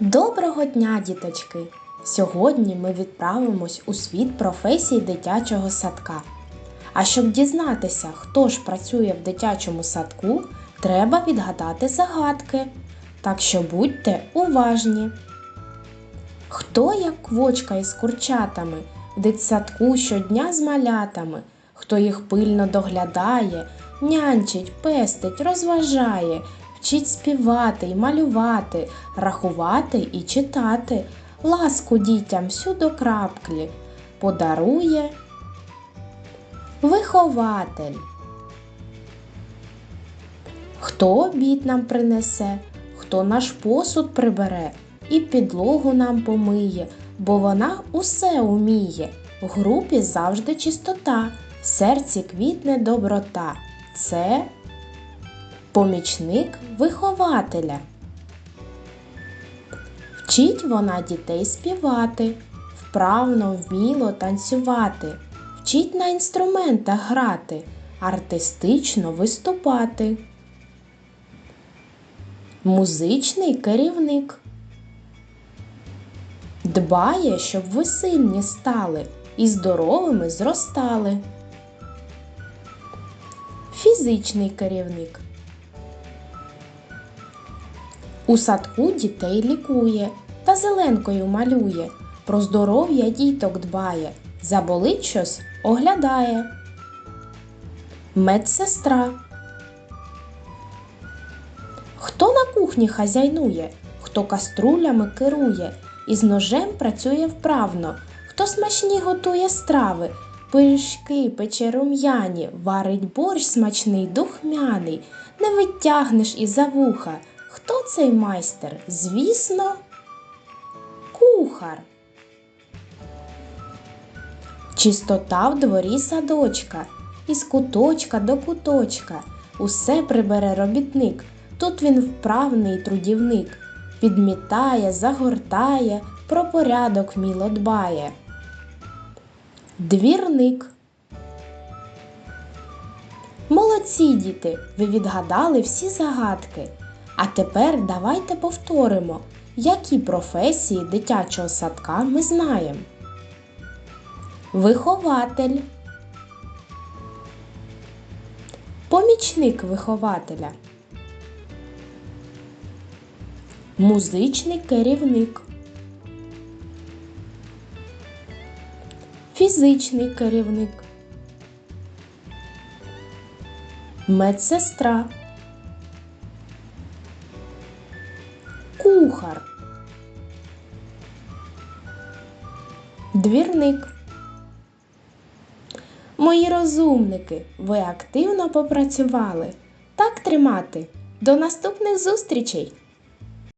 Доброго дня, діточки! Сьогодні ми відправимось у світ професій дитячого садка. А щоб дізнатися, хто ж працює в дитячому садку, треба відгадати загадки. Так що будьте уважні. Хто як квочка із курчатами в дитсадку щодня з малятами, хто їх пильно доглядає, нянчить, пестить, розважає, вчить співати й малювати, рахувати і читати, ласку дітям всю до краплі подарує вихователь. Хто обід нам принесе, хто наш посуд прибере і підлогу нам помиє, бо вона усе уміє. В групі завжди чистота, в серці квітне доброта. Це помічник вихователя. Вчить вона дітей співати, вправно вміло танцювати, вчить на інструментах грати, артистично виступати. Музичний керівник дбає, щоб ви сильні стали і здоровими зростали. Фізичний керівник у садку дітей лікує та зеленкою малює, про здоров'я діток дбає, заболить щось оглядає. Медсестра. Хто на кухні хазяйнує, хто каструлями керує, із ножем працює вправно, хто смачні готує страви, пиріжки пече рум'яні, варить борщ смачний, духмяний, не витягнеш із-за вуха. Хто цей майстер? Звісно, кухар. Чистота в дворі садочка, із куточка до куточка. Усе прибере робітник. Тут він вправний трудівник, підмітає, загортає, про порядок міло дбає. Двірник. Молодці діти! Ви відгадали всі загадки. А тепер давайте повторимо, які професії дитячого садка ми знаємо. Вихователь. Помічник вихователя. Музичний керівник. Фізичний керівник. Медсестра. Кухар. Двірник. Мої розумники, ви активно попрацювали. Так тримати. До наступних зустрічей!